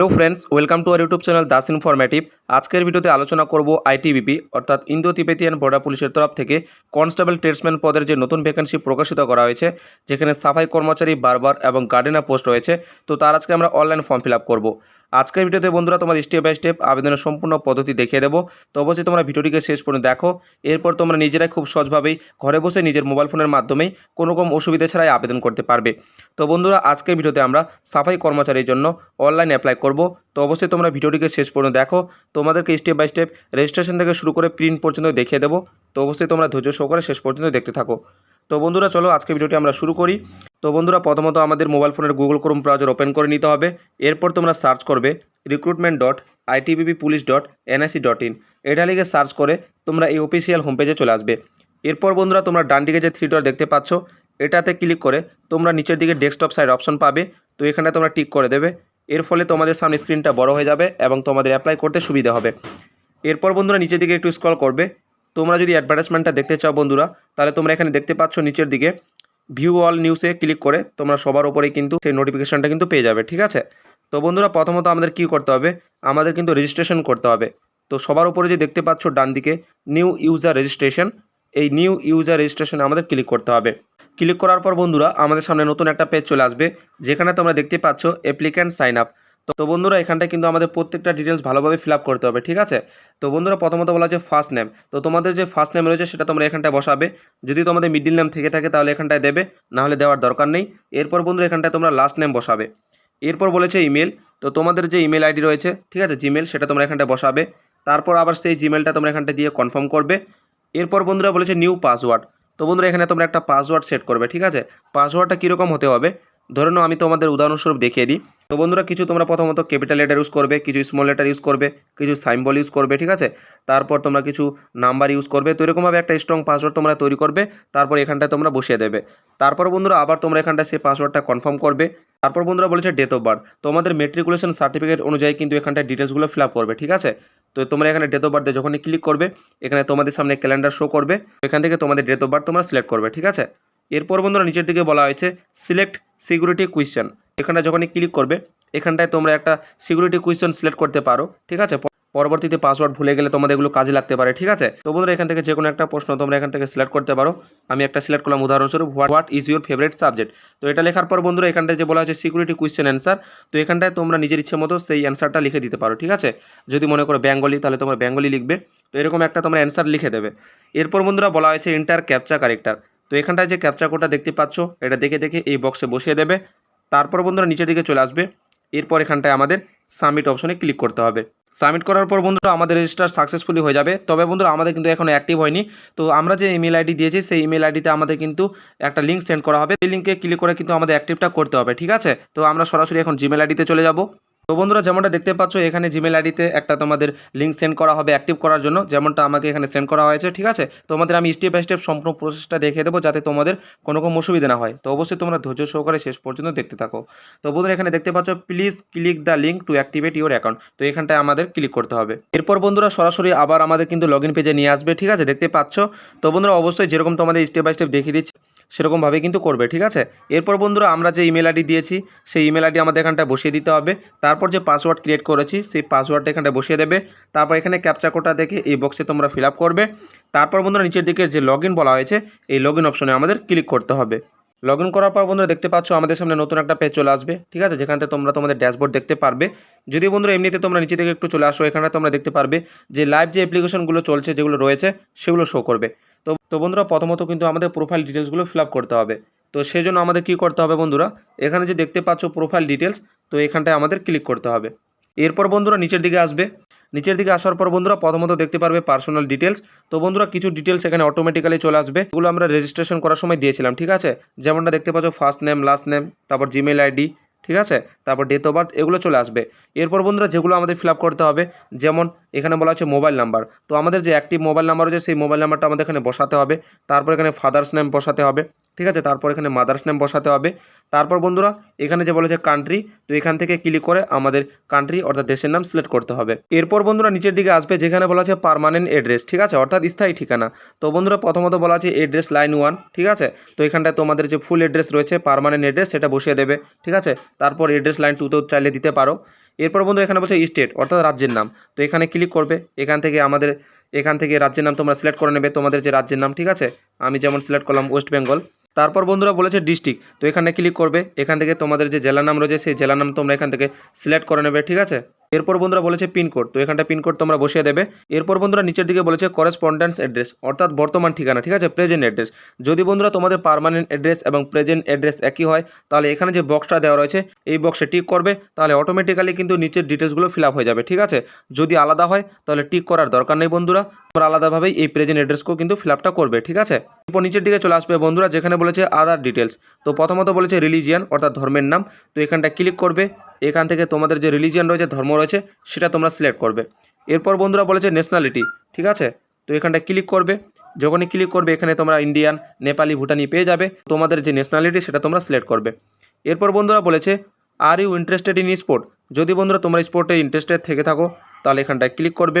Hello friends welcome to our YouTube channel Das informative আজকের ভিডিওতে আলোচনা করব আইটিবিপি অর্থাৎ ইন্দো তিবেতিয়ান বর্ডার পুলিশের তরফ থেকে কনস্টেবল ট্রেডসম্যান পদের যে নতুন ভ্যাকেন্সি প্রকাশিত করা হয়েছে, যেখানে সাফাই কর্মচারী বারবার এবং গার্ডেনার পোস্ট রয়েছে, তো তার আজকে আমরা অনলাইন ফর্ম ফিল আপ করব। আজকের ভিডিওতে বন্ধুরা তোমাদের স্টেপ বাই স্টেপ আবেদনের সম্পূর্ণ পদ্ধতি দেখিয়ে দেবো। তো অবশ্যই তোমরা ভিডিওটিকে শেষ পর্যন্ত দেখো। এরপর তোমরা নিজেরাই খুব সহজভাবেই ঘরে বসে নিজের মোবাইল ফোনের মাধ্যমেই কোনো রকম অসুবিধা ছাড়াই আবেদন করতে পারবে। তো বন্ধুরা, আজকের ভিডিওতে আমরা সাফাই কর্মচারীর জন্য অনলাইন অ্যাপ্লাই করব। তো অবশ্যই তোমরা ভিডিওটিকে শেষ পর্যন্ত দেখো। তোমাদেরকে স্টেপ বাই স্টেপ রেজিস্ট্রেশন থেকে শুরু করে প্রিন্ট পর্যন্ত দেখিয়ে দেবো। তো অবশ্যই তোমরা ধৈর্য সহকারে শেষ পর্যন্ত দেখতে থাকো। তো বন্ধুরা, চলো আজকে ভিডিওটি আমরা শুরু করি। তো বন্ধুরা, প্রথমত আমাদের মোবাইল ফোনের গুগল ক্রোম ব্রাউজার ওপেন করে নিতে হবে। এরপর তোমরা সার্চ করবে recruitment dot ITBP police dot NIC dot in এটা লিখে সার্চ করে তোমরা এই অফিসিয়াল হোম পেজে চলে আসবে। এরপর বন্ধুরা, তোমরা ডান দিকে যে থ্রি ডট দেখতে পাচ্ছ, এটাতে ক্লিক করে তোমরা নিচের দিকে ডেস্কটপ সাইড অপশন পাবে। তো এখানে তোমরা টিক করে দেবে। এর ফলে তোমাদের সামনে স্ক্রিনটা বড় হয়ে যাবে এবং তোমাদের অ্যাপ্লাই করতে সুবিধা হবে। এরপর বন্ধুরা, নিচের দিকে একটু স্ক্রল করবে। তোমরা যদি অ্যাডভার্টাইজমেন্টটা দেখতে চাও বন্ধুরা, তাহলে তোমরা এখানে দেখতে পাচ্ছ নিচের দিকে ভিউ অল নিউজে ক্লিক করে তোমরা সবার উপরেই কিন্তু সেই নোটিফিকেশানটা কিন্তু পেয়ে যাবে, ঠিক আছে? তো বন্ধুরা, প্রথমত আমাদের কি করতে হবে? আমাদের কিন্তু রেজিস্ট্রেশন করতে হবে। তো সবার উপরে যে দেখতে পাচ্ছ ডান দিকে নিউ ইউজার রেজিস্ট্রেশন এই নিউ ইউজার রেজিস্ট্রেশনে আমাদের ক্লিক করতে হবে। ক্লিক করার পর বন্ধুরা, আমাদের সামনে নতুন একটা পেজ চলে আসবে, যেখানে তোমরা দেখতে পাচ্ছ অ্যাপ্লিক্যান্ট সাইন আপ তো বন্ধুরা এখানটায় কিন্তু আমাদের প্রত্যেকটা ডিটেলস ভালোভাবে ফিল করতে হবে, ঠিক আছে? তো বন্ধুরা প্রথমত বলা হচ্ছে ফার্স্ট নেম তো তোমাদের যে ফার্স্ট নেম রয়েছে সেটা তোমরা এখানটায় বসাবে। যদি তোমাদের মিডিল নেম থেকে থাকে তাহলে এখানটায় দেবে, নাহলে দেওয়ার দরকার নেই। এরপর বন্ধুরা এখানটায় তোমরা লাস্ট নেম বসাবে। এরপর বলেছে ইমেল তো তোমাদের যে ইমেল আইডি রয়েছে, ঠিক আছে জিমেল সেটা তোমরা এখানটায় বসাবে। তারপর আবার সেই জিমেলটা তোমরা এখানটা দিয়ে কনফার্ম করবে। এরপর বন্ধুরা বলেছে নিউ পাসওয়ার্ড তো বন্ধুরা এখানে তোমরা একটা পাসওয়ার্ড সেট করবে, ঠিক আছে? পাসওয়ার্ডটা কীরকম হতে হবে? ধরে নাও আমি তোমাদের উদাহরণস্বরূপ দেখিয়ে দিই। তো বন্ধুরা, কিছু তোমরা প্রথমত ক্যাপিটাল লেটার ইউজ করবে, কিছু স্মল লেটার ইউজ করবে, কিছু সাইম্বল ইউজ করবে, ঠিক আছে? তারপর তোমরা কিছু নাম্বার ইউজ করবে, তো এরকমভাবে একটা স্ট্রং পাসওয়ার্ড তোমরা তৈরি করবে, তারপর এখানটায় তোমরা বসিয়ে দেবে। তারপর বন্ধুরা, আবার তোমরা এখানটায় সেই পাসওয়ার্ডটা কনফার্ম করবে। তারপর বন্ধুরা বলেছে ডেট অফ বার্থ তোমাদের মেট্রিকুলেশন সার্টিফিকেট অনুযায়ী কিন্তু এখানটায় ডিটেলসগুলো ফিল আপ করবে, ঠিক আছে? তো তোমরা এখানে ডেট অফ বার্থে যখনই ক্লিক করবে, এখানে তোমাদের সামনে ক্যালেন্ডার শো করবে এখান থেকে তোমাদের ডেট অফ বার্থ তোমরা সিলেক্ট করবে, ঠিক আছে? এরপর বন্ধুরা নিচের দিকে বলা হয়েছে সিলেক্ট সিকিউরিটি কুয়েশন এখানটা যখনই ক্লিক করবে, এখানটায় তোমরা একটা সিকিউরিটি কুয়েশন সিলেক্ট করতে পারো, ঠিক আছে? পরবর্তীতে পাসওয়ার্ড ভুলে গেলে তোমাদের এগুলো কাজে লাগতে পারে, ঠিক আছে? তো বন্ধুরা এখান থেকে যে কোনো একটা প্রশ্ন তোমরা এখান থেকে সিলেক্ট করতে পারো। আমি একটা সিলেক্ট করলাম, উদাহরণস্বরূপ what is your favourite subject তো এটা লেখার পর বন্ধুরা এখানটায় যে বলা হচ্ছে সিকিউরিটি কুয়েশন অ্যান্সার তো এখানটায় তোমরা নিজের ইচ্ছে মতো সেই অ্যান্সারটা লিখে দিতে পারো, ঠিক আছে? যদি মনে করো বেঙ্গলি তাহলে তোমরা বেঙ্গলি লিখবে। তো এরকম একটা তোমরা অ্যান্সার লিখে দেবে। এরপর বন্ধুরা বলা হয়েছে ইন্টার ক্যাপচা কারেক্টার তো এখানটায় যে ক্যাপচা কোডটা দেখতে পাচ্ছ, এটা দেখে দেখে এই বক্সে বসিয়ে দেবে। তারপর বন্ধুরা নিচের দিকে চলে আসবে। এরপর এখানটায় আমাদের সাবমিট অপশনে ক্লিক করতে হবে। সাবমিট করার পর বন্ধুরা আমাদের রেজিস্টার সাকসেসফুলি হয়ে যাবে। তবে বন্ধুরা আমাদের কিন্তু এখনও অ্যাক্টিভ হয়নি। তো আমরা যে ইমেল আইডি দিয়েছি, সেই ইমেল আইডিতে আমাদের কিন্তু একটা লিঙ্ক সেন্ড করা হবে। সেই লিঙ্কে ক্লিক করে কিন্তু আমাদের অ্যাক্টিভটা করতে হবে, ঠিক আছে? তো আমরা সরাসরি এখন জিমেল আইডিতে চলে যাব। তো বন্ধুরা, যেমনটা দেখতে পাচ্ছ, এখানে জিমেল আইডিতে একটা তোমাদের লিঙ্ক সেন্ড করা হবে অ্যাক্টিভ করার জন্য। যেমনটা আমাকে এখানে সেন্ড করা হয়েছে, ঠিক আছে? তোমাদের আমি স্টেপ বাই স্টেপ সম্পূর্ণ প্রসেসটা দেখিয়ে দেবো যাতে তোমাদের কোনো রকম অসুবিধা না হয়। তো অবশ্যই তোমরা ধৈর্য সহকারে শেষ পর্যন্ত দেখতে থাকো। তো বন্ধুরা, এখানে দেখতে পাচ্ছ please click the link to activate your account তো এখানটায় আমাদের ক্লিক করতে হবে। এরপর বন্ধুরা, সরাসরি আবার আমাদের কিন্তু লগ ইন পেজে নিয়ে আসবে, ঠিক আছে? দেখতে পাচ্ছ? তো বন্ধুরা, অবশ্যই যেরকম তোমাদের স্টেপ বাই স্টেপ দেখিয়ে দিচ্ছি, সেরকমভাবে কিন্তু করবে, ঠিক আছে? এরপর বন্ধুরা, আমরা যে ইমেল আইডি দিয়েছি, সেই ইমেল আইডি আমাদের এখানটায় বসিয়ে দিতে হবে। তারপর যে পাসওয়ার্ড ক্রিয়েট করেছি, সেই পাসওয়ার্ডটা এখানে বসিয়ে দেবে। তারপর এখানে ক্যাপচা কোডটা দেখে এই বক্সে তোমরা ফিল করবে। তারপর বন্ধুরা নিচের দিকে যে লগ বলা হয়েছে, এই লগ অপশনে আমাদের ক্লিক করতে হবে। লগ ইন করার পর বন্ধুরা দেখতে পাচ্ছ, আমাদের সামনে নতুন একটা পেজ চলে আসবে। ঠিক আছে? যেখান তোমরা তোমাদের ড্যাশবোর্ড দেখতে পারবে। যদি বন্ধুরা এমনিতে তোমরা নিচে থেকে একটু চলে আসো এখানে তোমরা দেখতে পারবে যে লাইভ যে অ্যাপ্লিকেশনগুলো চলছে, যেগুলো রয়েছে, সেগুলো শো করবে। তো তো বন্ধুরা প্রথমত কিন্তু আমাদের প্রোফাইল ডিটেলসগুলো ফিল করতে হবে। তো সেই জন্য আমাদের কী করতে হবে বন্ধুরা? এখানে যে দেখতে পাচ্ছ প্রোফাইল ডিটেলস তো এখানটায় আমাদের ক্লিক করতে হবে। এরপর বন্ধুরা নিচের দিকে আসবে। নিচের দিকে আসার পর বন্ধুরা প্রথমত দেখতে পারবে পার্সোনাল ডিটেলস তো বন্ধুরা কিছু ডিটেলস এখানে অটোমেটিক্যালি চলে আসবে। এগুলো আমরা রেজিস্ট্রেশন করার সময় দিয়েছিলাম, ঠিক আছে? যেমনটা দেখতে পাচ্ছ ফার্স্ট নেম লাস্ট নেম তারপর জিমেল আইডি ঠিক আছে? তারপর ডেট অফ বার্থ এগুলো চলে আসবে। এরপর বন্ধুরা যেগুলো আমাদের ফিল করতে হবে, যেমন এখানে বলা হচ্ছে মোবাইল নাম্বার তো আমাদের যে অ্যাক্টিভ মোবাইল নাম্বার রয়েছে, সেই মোবাইল নাম্বারটা আমাদের এখানে বসাতে হবে। তারপর এখানে ফাদার্স নেম বসাতে হবে। ঠিক আছে? তারপর এখানে মাদার্স নেম বসাতে হবে। তারপর বন্ধুরা, এখানে যে বলেছে কান্ট্রি তো এখান থেকে ক্লিক করে আমাদের কান্ট্রি অর্থাৎ দেশের নাম সিলেক্ট করতে হবে। এরপর বন্ধুরা, নিচের দিকে আসবে, যেখানে বলা আছে পারমানেন্ট এড্রেস ঠিক আছে? অর্থাৎ স্থায়ী ঠিকানা। তো বন্ধুরা, প্রথমত বলা আছে এড্রেস লাইন ওয়ান ঠিক আছে? তো এখানটায় তোমাদের যে ফুল এড্রেস রয়েছে পারমানেন্ট এড্রেস সেটা বসিয়ে দেবে, ঠিক আছে? তারপর এড্রেস লাইন টুতেও চাইলে দিতে পারো। এরপর বন্ধু এখানে বলছে স্টেট অর্থাৎ রাজ্যের নাম। তো এখানে ক্লিক করবে, এখান থেকে আমাদের, এখান থেকে রাজ্যের নাম তোমরা সিলেক্ট করে নেবে, তোমাদের যে রাজ্যের নাম, ঠিক আছে? আমি যেমন সিলেক্ট করলাম ওয়েস্ট বেঙ্গল তারপর বন্ধুরা বলেছে ডিস্ট্রিক্ট তো এখানে ক্লিক করবে, এখান থেকে তোমাদের যে জেলার নাম রয়েছে, সেই জেলার নাম তোমরা এখান থেকে সিলেক্ট করে নেবে, ঠিক আছে? এরপর বন্ধুরা বলেছে পিনকোড তো এখানটা পিনকোড তোমরা বসিয়ে দেবে। এরপর বন্ধুরা নিচের দিকে বলেছে করেসপন্ডেন্স অ্যাড্রেস অর্থাৎ বর্তমান ঠিকানা, ঠিক আছে? প্রেজেন্ট অ্যাড্রেস যদি বন্ধুরা তোমাদের পার্মানেন্ট অ্যাড্রেস এবং প্রেজেন্ট অ্যাড্রেস একই হয়, তাহলে এখানে যে বক্সটা দেওয়া রয়েছে, এই বক্সে টিক করবে, তাহলে অটোমেটিক্যালি কিন্তু নিচের ডিটেলসগুলো ফিল আপ হয়ে যাবে, ঠিক আছে? যদি আলাদা হয়, তাহলে টিক করার দরকার নেই বন্ধুরা। তোমরা আলাদাভাবেই এই প্রেজেন্ট অ্যাড্রেসকেও কিন্তু ফিল আপটা করবে, ঠিক আছে? এরপর নিচের দিকে চলে আসবে বন্ধুরা, যেখানে বলেছে আদার ডিটেলস তো প্রথমত বলেছে রিলিজিয়ান অর্থাৎ ধর্মের নাম। তো এখানটা ক্লিক করবে, এখান থেকে তোমাদের যে রিলিজিয়ান রয়েছে, ধর্ম রয়েছে, সেটা তোমরা সিলেক্ট করবে। এরপর বন্ধুরা বলেছে ন্যাশনালিটি ঠিক আছে? তো এখানটা ক্লিক করবে। যখনই ক্লিক করবে, এখানে তোমরা ইন্ডিয়ান নেপালি ভুটানি পেয়ে যাবে। তোমাদের যে ন্যাশনালিটি সেটা তোমরা সিলেক্ট করবে। এরপর বন্ধুরা বলেছে are you interested in sport যদি বন্ধুরা তোমরা স্পোর্টে ইন্টারেস্টেড থেকে থাকো, তাহলে এখানটায় ক্লিক করবে।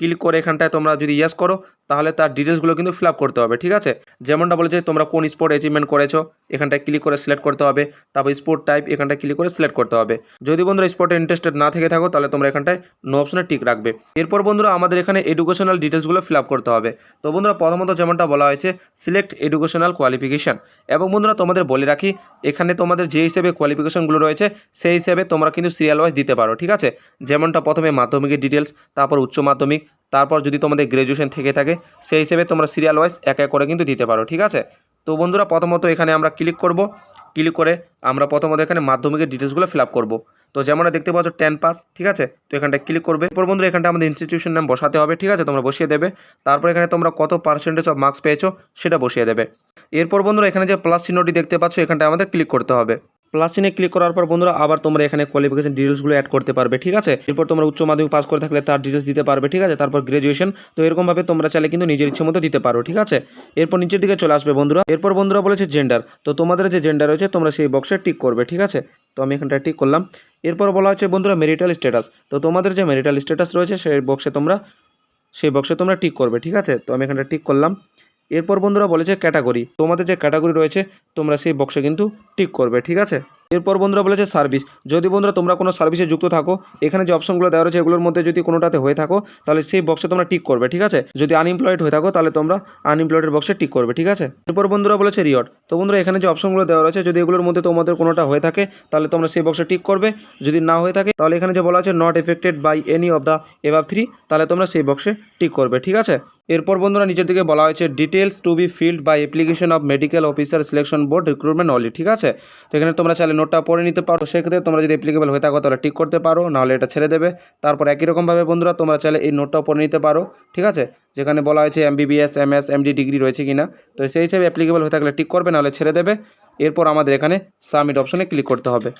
ক্লিক করে এখানটায় তোমরা যদি ইয়েস করো, তাহলে তার ডিটেলসগুলো কিন্তু ফিল করতে হবে, ঠিক আছে? যেমনটা বলেছে, তোমরা কোন স্পোর্ট অ্যাচিভমেন্ট করেছ, এখানটায় ক্লিক করে সিলেক্ট করতে হবে, তারপর স্পোর্ট টাইপ এখানটায় ক্লিক করে সিলেক্ট করতে হবে। যদি বন্ধুরা স্পোর্টে ইন্টারেস্টেড না থেকে থাকো, তাহলে তোমরা এখানটায় নো অপশনে টিক রাখবে। এরপর বন্ধুরা আমাদের এখানে এডুকেশনাল ডিটেলসগুলো ফিল করতে হবে। তো বন্ধুরা প্রথমত যেমনটা বলা হয়েছে সিলেক্ট এডুকেশনাল কোয়ালিফিকেশান এবং বন্ধুরা তোমাদের বলে রাখি, এখানে তোমাদের যে হিসেবে কোয়ালিফিকেশনগুলো রয়েছে, সেই হিসেবে তোমরা কিন্তু সিরিয়াল ওয়াইজ দিতে পারো, ঠিক আছে? যেমনটা প্রথমে মাধ্যমিকের ডিটেলস তারপর উচ্চ মাধ্যমিক তারপর যদি তোমাদের গ্র্যাজুয়েশন থেকে থাকে, সেই হিসেবে তোমরা সিরিয়াল ওয়াইজ এক এক করে কিন্তু দিতে পারো, ঠিক আছে? তো বন্ধুরা, প্রথমত এখানে আমরা ক্লিক করব। ক্লিক করে আমরা প্রথমত এখানে মাধ্যমিকের ডিটেলসগুলো ফিল আপ করব। তো যেমন দেখতে পাচ্ছ টেন পাস ঠিক আছে? তো এখানটা ক্লিক করবে। এরপর বন্ধুরা, এখানটা আমাদের ইনস্টিটিউশন নাম বসাতে হবে, ঠিক আছে? তোমরা বসিয়ে দেবে। তারপর এখানে তোমরা কত পার্সেন্টেজ অফ মার্কস পেয়েছ, সেটা বসিয়ে দেবে। এরপর বন্ধুরা, এখানে যে প্লাস চিহ্নটি দেখতে পাচ্ছ এখানটা আমাদের ক্লিক করতে হবে। প্লাস চিহ্নে ক্লিক করার পর বন্ধুরা আবার তোমরা এখানে কোয়ালিফিকেশন ডিটেলসগুলো অ্যাড করতে পারবে, ঠিক আছে? এরপর তোমরা উচ্চ মাধ্যমিক পাস করে থাকলে তার ডিটেলস দিতে পারবে, ঠিক আছে? তারপর গ্র্যাজুয়েশন তো এরকমভাবে তোমরা চাইলে কিন্তু নিজের ইচ্ছে মতো দিতে পারো, ঠিক আছে? এরপর নিচের দিকে চলে আসবে বন্ধুরা। এরপর বন্ধুরা বলেছে জেন্ডার তো তোমাদের যে জেন্ডার রয়েছে তোমরা সেই বক্সে টিক করবে, ঠিক আছে? তো আমি এখানটা টিক করলাম। এরপর বলা হচ্ছে বন্ধুরা মেরিটাল স্ট্যাটাস তো তোমাদের যে মেরিটাল স্ট্যাটাস রয়েছে সেই বক্সে তোমরা, সেই বক্সে তোমরা টিক করবে, ঠিক আছে? তো আমি এখানটা টিক করলাম। এরপর বন্ধুরা বলেছে ক্যাটাগরি। তোমাদের যে ক্যাটাগরি রয়েছে, তোমরা সেই বক্সে কিন্তু টিক করবে, ঠিক আছে? এরপর বন্ধুরা বলেছে সার্ভিস যদি বন্ধুরা তোমরা কোনো সার্ভিসে যুক্ত থাকো, এখানে যে অপশনগুলো দেওয়া রয়েছে, এগুলোর মধ্যে যদি কোনোটাতে হয়ে থাকো, তাহলে সেই বক্সে তোমরা টিক করবে, ঠিক আছে? যদি আনএমপ্লয়েড হয়ে থাকো, তাহলে তোমরা আনএমপ্লয়েডের বক্সে টিক করবে, ঠিক আছে? এরপর বন্ধুরা বলেছে রিওয়ার্ড তো বন্ধুরা, এখানে যে অপশনগুলো দেওয়া রয়েছে, যদি এগুলোর মধ্যে তোমাদের কোনোটা হয়ে থাকে, তাহলে তোমরা সেই বক্সে টিক করবে। যদি না হয়ে থাকে, তাহলে এখানে যে বলা আছে not affected by any of the above three তাহলে তোমরা সেই বক্সে টিক করবে, ঠিক আছে? এরপর বন্ধুরা নিচের দিকে বলা হয়েছে details to be filled by application of medical officer selection board recruitment only ঠিক আছে? তো এখানে তোমরা চাইলে নোটটা পড়ে নিতে পারো। সেক্ষেত্রে তোমরা যদি অ্যাপ্লিকেবল হয়ে থাকো, তাহলে টিক করতে পারো, নাহলে এটা ছেড়ে দেবে। তারপর একই রকমভাবে বন্ধুরা তোমরা চাইলে এই নোটটাও পড়ে নিতে পারো, ঠিক আছে? যেখানে বলা হয়েছে এমবিবিএস এমএস এমডি ডিগ্রি রয়েছে কিনা। তো সেই হিসেবে অ্যাপ্লিকেবল হয়ে থাকলে টিক করবে, নাহলে ছেড়ে দেবে। এরপর আমাদের এখানে সাবমিট অপশনে ক্লিক করতে হবে।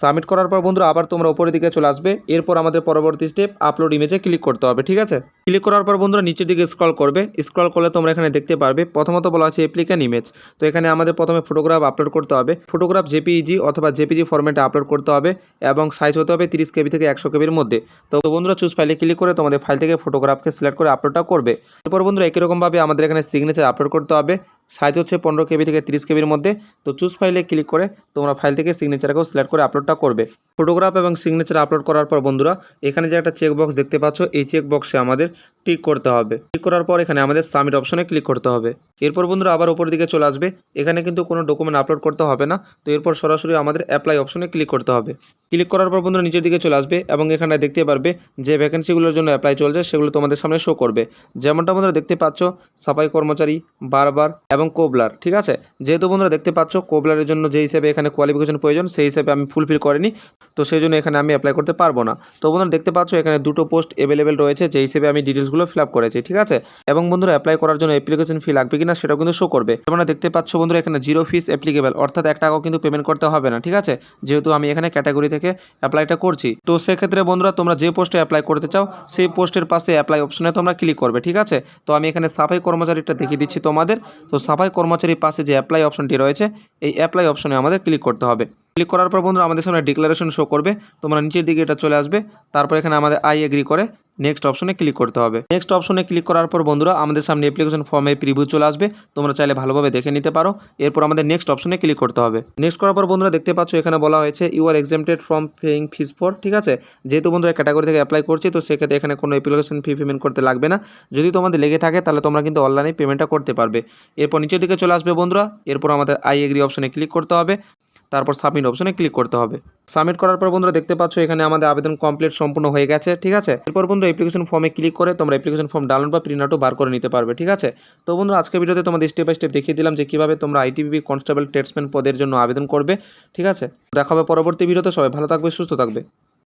সাবমিট করার পর বন্ধুরা আবার তোমরা উপরের দিকে চলে আসবে। এরপর আমাদের পরবর্তী স্টেপ আপলোড ইমেজে ক্লিক করতে হবে, ঠিক আছে? ক্লিক করার পর বন্ধুরা নিচের দিকে স্ক্রল করবে। স্ক্রল করলে তোমরা এখানে দেখতে পারবে, প্রথমত বলা আছে অ্যাপ্লিক্যান ইমেজ তো এখানে আমাদের প্রথমে ফটোগ্রাফ আপলোড করতে হবে। ফটোগ্রাফ জেপিইজি অথবা জেপিজি ফরম্যাটে আপলোড করতে হবে এবং সাইজ হতে হবে তিরিশ কেবি থেকে একশো কেবির মধ্যে। তো বন্ধুরা চুজ ফাইলে ক্লিক করে তোমাদের ফাইল থেকে ফটোগ্রাফকে সিলেক্ট করে আপলোডটা করবে। এরপর বন্ধুরা একই রকমভাবে আমাদের এখানে সিগনেচার আপলোড করতে হবে। সাইজ হচ্ছে পনেরো কেবি থেকে তিরিশ কেবির মধ্যে। তো চুজ ফাইলে ক্লিক করে তোমরা ফাইল থেকে সিগনেচারকেও সিলেক্ট করে আপলোডটা করবে। ফটোগ্রাফ এবং সিগনেচার আপলোড করার পর বন্ধুরা, এখানে যে একটা চেক বক্স দেখতে পাচ্ছ, এই চেক বক্সে আমাদের টিক করতে হবে। টিক করার পর এখানে আমাদের সাবমিট অপশনে ক্লিক করতে হবে। এরপর বন্ধুরা আবার উপর দিকে চলে আসবে। এখানে কিন্তু কোনো ডকুমেন্ট আপলোড করতে হবে না। তো এরপর সরাসরি আমাদের অ্যাপ্লাই অপশনে ক্লিক করতে হবে। ক্লিক করার পর বন্ধুরা নিচের দিকে চলে আসবে এবং এখানে দেখতে পারবে যে ভ্যাকেন্সিগুলোর জন্য অ্যাপ্লাই চলছে, সেগুলো তোমাদের সামনে শো করবে। যেমনটা বন্ধুরা দেখতে পাচ্ছ, সাফাই কর্মচারী বারবার এবং কোবলার, ঠিক আছে? যেহেতু বন্ধুরা দেখতে পাচ্ছ কোবলারের জন্য যে হিসেবে এখানে কোয়ালিফিকেশন প্রয়োজন, সেই হিসেবে আমি ফুলফিল করিনি, তো সেই জন্য এখানে আমি অ্যাপ্লাই করতে পারব না। তো বন্ধুরা দেখতে পাচ্ছ, এখানে দুটো পোস্ট অ্যাভেলেবেল রয়েছে, যে হিসেবে আমি ডিটেলসগুলো ফিল আপ করেছি, ঠিক আছে? এবং বন্ধুরা অ্যাপ্লাই করার জন্য অ্যাপ্লিকেশন ফি লাগবে কিনা সেটাও কিন্তু শো করবে। তোমরা দেখতে পাচ্ছ বন্ধুরা এখানে জিরো ফিস অ্যাপ্লিকেবল অর্থাৎ এক টাকাও কিন্তু পেমেন্ট করতে হবে না, ঠিক আছে? যেহেতু আমি এখানে ক্যাটাগরি থেকে অ্যাপ্লাইটা করছি। তো সেক্ষেত্রে বন্ধুরা তোমরা যে পোস্টে অ্যাপ্লাই করতে চাও, সেই পোস্টের পাশে অ্যাপ্লাই অপশনে তোমরা ক্লিক করবে, ঠিক আছে? তো আমি এখানে সাফাই কর্মচারীটা দেখিয়ে দিচ্ছি তোমাদের। তো সাফাই কর্মচারীর পাশে যে অ্যাপ্লাই অপশনটি রয়েছে এই অ্যাপ্লাই অপশনে আমাদের ক্লিক করতে হবে। ক্লিক করার পর বন্ধুরা আমাদের সামনে ডিক্লারেশন শো করবে। তোমরা নিচের দিকে এটা চলে আসবে। তারপর এখানে আমাদের আই এগ্রি করে নেক্সট অপশনে ক্লিক করতে হবে। নেক্সট অপশনে ক্লিক করার পর বন্ধুরা আমাদের সামনে অ্যাপ্লিকেশন ফর্মে প্রিভিউ চলে আসবে। তোমরা চাইলে ভালোভাবে দেখে নিতে পারো। এরপর আমাদের নেক্সট অপশনে ক্লিক করতে হবে। নেক্সট করার পর বন্ধুরা দেখতে পাচ্ছ এখানে বলা হয়েছে you are exempted from paying fees for ঠিক আছে? যেহেতু বন্ধুরা ক্যাটাগরি থেকে অ্যাপ্লাই করছি, তো সেক্ষেত্রে এখানে কোনো অ্যাপ্লিকেশন ফি পেমেন্ট করতে লাগবে না। যদি তোমাদের লেগে থাকে, তাহলে তোমরা কিন্তু অনলাইনে পেমেন্টটা করতে পারবে। এরপর নিচের দিকে চলে আসবে বন্ধুরা। এরপর আমাদের আই এগ্রি অপশনে ক্লিক করতে হবে। তারপর সাবমিট অপশনে ক্লিক করতে হবে। সাবমিট করার পর বন্ধুরা দেখতে পাচ্ছ এখানে আমাদের আবেদন কমপ্লিট সম্পূর্ণ হয়ে গেছে, ঠিক আছে? এরপর বন্ধু অ্যাপ্লিকেশন ফর্মে ক্লিক করে তোমরা অ্যাপ্লিকেশন ফর্ম ডাউনলোড বা প্রিন্ট আউটও বার করে নিতে পারবে, ঠিক আছে? তো বন্ধুরা আজকের ভিডিওতে তোমাদের স্টেপ বাই স্টেপ দেখিয়ে দিলাম যে কীভাবে তোমরা আইটিবিপি কনস্টেবল টেটসম্যান পদের জন্য আবেদন করবে, ঠিক আছে? দেখাবে পরবর্তী ভিডিওতে, সবাই ভালো থাকবে, সুস্থ থাকবে।